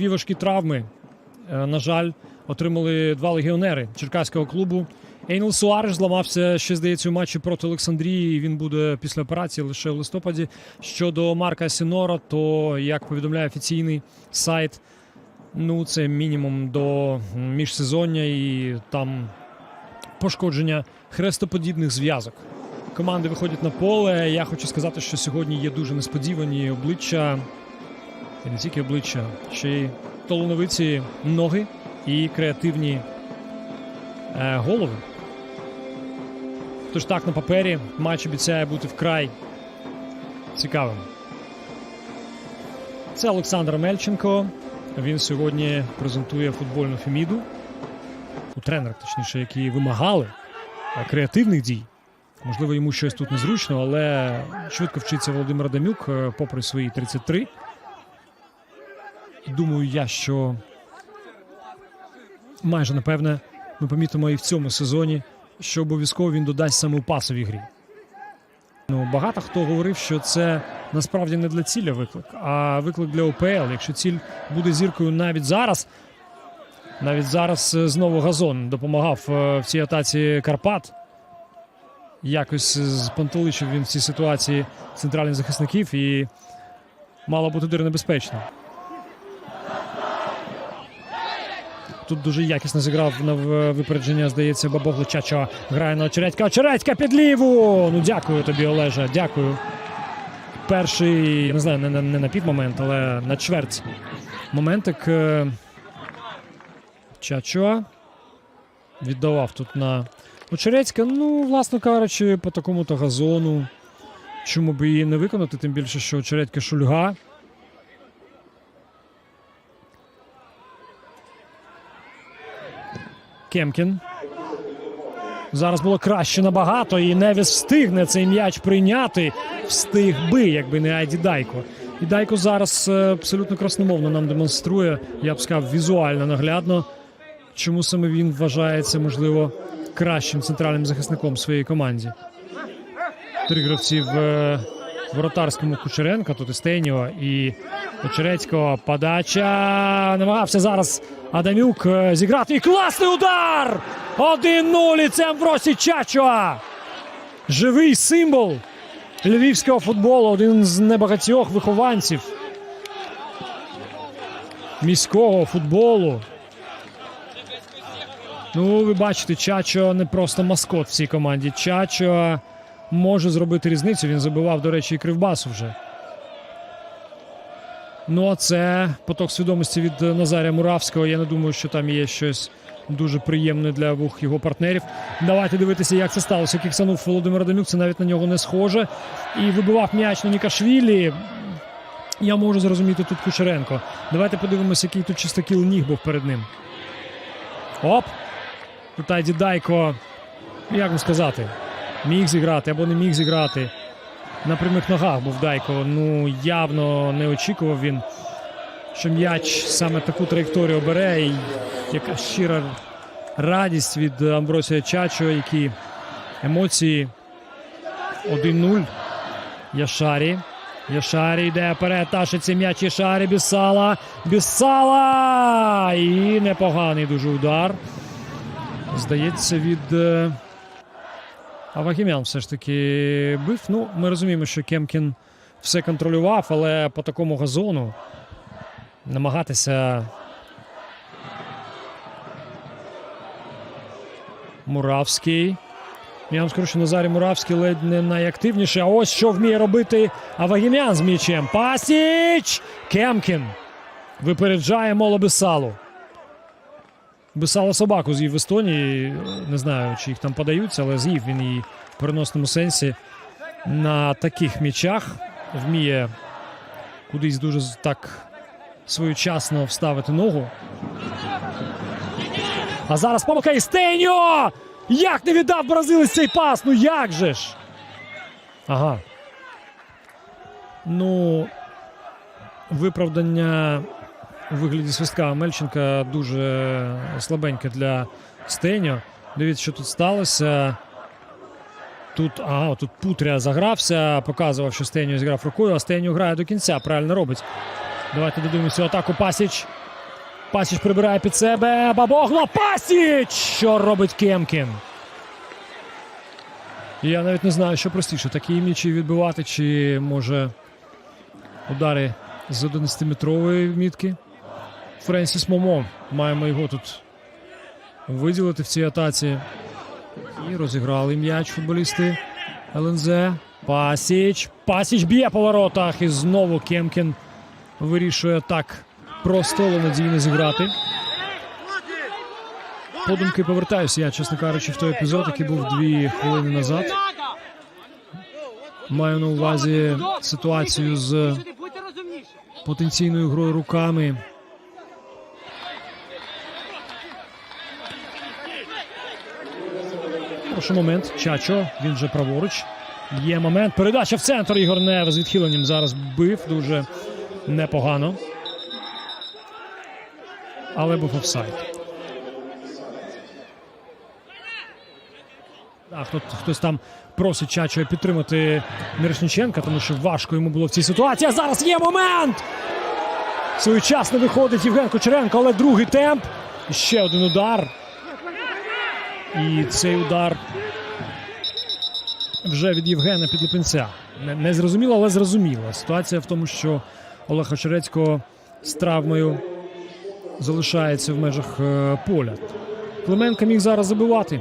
дві важкі травми. Е, На жаль, отримали два легіонери черкаського клубу. Ейнел Суареш зламався ще, здається, у матчі проти Олександрії. Він буде після операції лише в листопаді. Щодо Марка Сінора, то як повідомляє офіційний сайт, ну це мінімум до міжсезоння і там пошкодження хрестоподібних зв'язок. Команди виходять на поле. Я хочу сказати, що сьогодні є дуже несподівані обличчя, і не тільки обличчя, ще й талановиті ноги і креативні е, голови. Тож так, на папері матч обіцяє бути вкрай цікавим. Це Олександр Мельченко. Він сьогодні презентує футбольну феміду. У тренера, точніше, які вимагали е, креативних дій. Можливо, йому щось тут незручно, але швидко вчиться Володимир Адамюк, е, попри свої 33. Думаю я, що майже напевне ми помітимо і в цьому сезоні, що обов'язково він додасть саме у пасовій грі. Ну, багато хто говорив, що це насправді не для ціля виклик, а виклик для ОПЛ. Якщо ціль буде зіркою навіть зараз, навіть зараз е, знову газон допомагав е, в цій атаці Карпат. Якось спантеличив він в цій ситуації центральних захисників і мало бути дуже небезпечно. Тут дуже якісно зіграв на випередження, здається, Бабогло Чачо грає на Очередька. Очередька під ліву! Ну дякую тобі, Олеже, дякую. Перший, не знаю, не, не на півмомент, але на чверть моментик. е, Чачо віддавав тут на Очередька. Ну, власно кажучи, по такому-то газону. Чому би її не виконати, тим більше, що Очередька шульга. Кемкін. Зараз було краще набагато, і Невіс встигне цей м'яч прийняти. Встиг би, якби не Айді Дайко. І Дайко зараз е, абсолютно красномовно нам демонструє, я б сказав, візуально наглядно, чому саме він вважається, можливо, кращим центральним захисником в своїй команді. Три гравці в е, воротарському Кучеренка, тут і Стеніо і Очерецького. Подача. Намагався зараз Адамюк е, зіграти. І класний удар! 1-0. І це Амбросій Чачуа. Живий символ львівського футболу. Один з небагатьох вихованців міського футболу. Ну, ви бачите, Чачо не просто маскот в цій команді. Чачо може зробити різницю. Він забивав, до речі, і кривбасу вже. Ну, а це поток свідомості від Назаря Муравського. Я не думаю, що там є щось дуже приємне для двох його партнерів. Давайте дивитися, як це сталося. Кіксанув Володимир Адамюк, це навіть на нього не схоже. І вибивав м'яч на Нікашвілі. Я можу зрозуміти тут Кучеренко. Давайте подивимося, який тут чистокіл ніг був перед ним. Оп! Тут Айді Дайко, як вам сказати, міг зіграти або не міг зіграти. На прямих ногах був Дайко. Ну, явно не очікував він, що м'яч саме таку траєкторію обере. І яка щира радість від Амбросія Чачо, які емоції 1-0. Яшарі. Яшарі йде вперед, ташиться м'яч Яшарі, Бісала. Бісала! І непоганий дуже удар. Здається, від е, Авагімян все ж таки бив. Ну, ми розуміємо, що Кемкін все контролював, але по такому газону намагатися. Муравський. Я вам скажу, що Назарій Муравський ледь не найактивніший. А ось що вміє робити Авагімян з м'ячем. Пасіч! Кемкін випереджає Моло Бесало собаку з'їв в Естонії. Не знаю, чи їх там подаються, але з'їв він її в переносному сенсі. На таких м'ячах вміє кудись дуже так своєчасно вставити ногу. А зараз помилка і Стеньо! Як не віддав бразилець цей пас? Ну як же ж? Ага. Ну, виправдання у вигляді свистка Мельченка дуже слабеньке для Стеньо. Дивіться, що тут сталося. Тут, ага, тут Путря загрався, показував, що Стеньо зіграв рукою, а Стеньо грає до кінця, правильно робить. Давайте додивимося атаку Пасіч. Пасіч прибирає під себе. Бабогло. Пасіч! Що робить Кемкін? Я навіть не знаю, що простіше, такі м'ячі відбивати, чи може удари з 11-метрової мітки. Френсіс Момо. Маємо його тут виділити в цій атаці. І розіграли м'яч футболісти ЛНЗ. Пасіч. Пасіч б'є по воротах. І знову Кемкін вирішує так просто, надійно зіграти. Подумки повертаюся я, чесно кажучи, в той епізод, який був дві хвилини назад. Маю на увазі ситуацію з потенційною грою руками. Хороший момент. Чачо. Він вже праворуч. Є момент. Передача в центр. Ігор Неве з відхиленням зараз бив дуже непогано. Але був офсайд. А хто, хтось там просить Чачо підтримати Мірошниченка, тому що важко йому було в цій ситуації. А зараз є момент! Своєчасно виходить Євген Кочеренко, але другий темп. Ще один удар. І цей удар вже від Євгена Підлипенця. Не, зрозуміло, але зрозуміло. Ситуація в тому, що Олег Очерецько з травмою залишається в межах е, поля. Клименко міг зараз забивати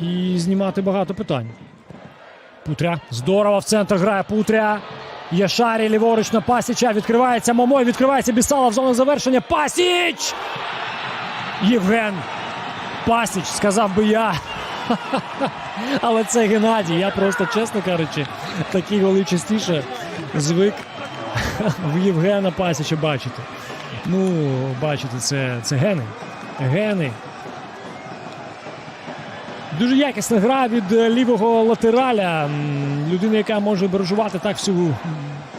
і знімати багато питань. Путря. Здорово в центр грає Путря. Яшарі ліворуч на Пасіча. Відкривається Момой. Відкривається Бісала в зону завершення. Пасіч! Євген. Пасіч, сказав би я. Але це Геннадій. Я просто, чесно кажучи, такі голи частіше звик в Євгена Пасіча бачити. Ну, бачите, це, це гени. Гени. Дуже якісна гра від лівого латераля. Людина, яка може баражувати так всю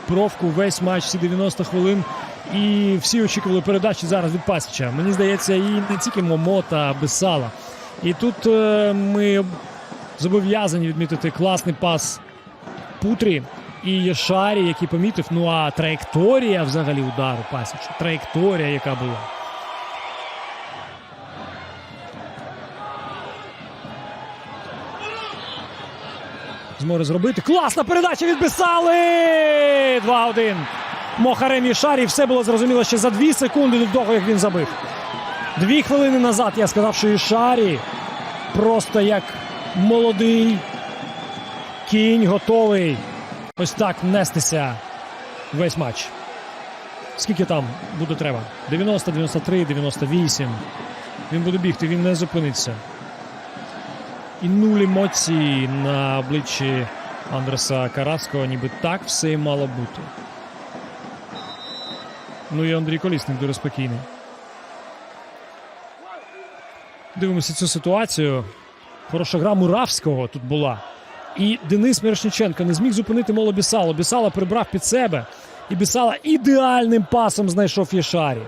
бровку весь матч, всі 90 хвилин. І всі очікували передачі зараз від Пасіча. Мені здається, і не тільки Момо та Бесала. І тут е, ми зобов'язані відмітити класний пас Путрі і Єшарі, який помітив. Ну а траєкторія взагалі удару Пасіча. Траєкторія, яка була. зможе зробити. Класна передача від Бесали! 2-1. Мохарем і Шарі. Все було зрозуміло ще за дві секунди до того, як він забив. Дві хвилини назад я сказав, що Ішарі просто як молодий кінь готовий ось так нестися весь матч. Скільки там буде треба? 90, 93, 98. Він буде бігти, він не зупиниться і нуль емоцій на обличчі Андреса Карацького, ніби так все і мало бути. Ну і Андрій Колісник дуже спокійний. Дивимося цю ситуацію. Хороша гра Муравського тут була. І Денис Мірошниченко не зміг зупинити Моло Бісало. Бісала прибрав під себе. І Бісала ідеальним пасом знайшов Єшарі.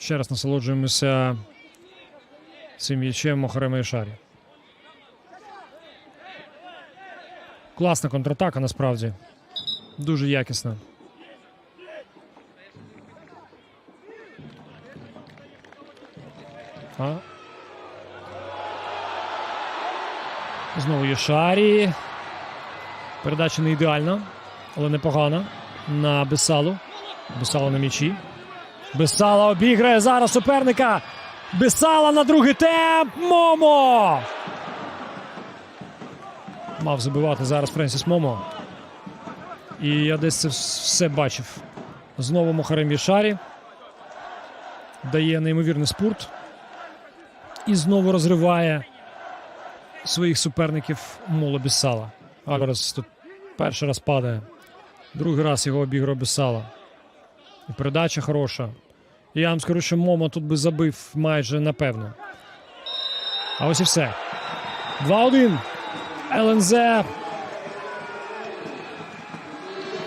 Ще раз насолоджуємося цим м'ячем Мохарема і Шарі. Класна контратака насправді. Дуже якісна. А? Знову є Шарі. Передача не ідеальна, але непогана. На Бесалу. Бесало на м'ячі. Бесала обіграє зараз суперника. Бесала на другий темп. Момо. Мав забивати зараз Френсіс Момо. І я десь це все бачив. Знову Мохарем Єшарі. Дає неймовірний спорт. І знову розриває своїх суперників Моло Бесала. Альварес тут перший раз падає. Другий раз його обіграв Бесала. І передача хороша. І я вам скажу, що Момо тут би забив майже напевно. А ось і все. 2-1. ЛНЗ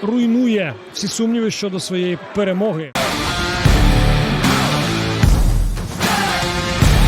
руйнує всі сумніви щодо своєї перемоги.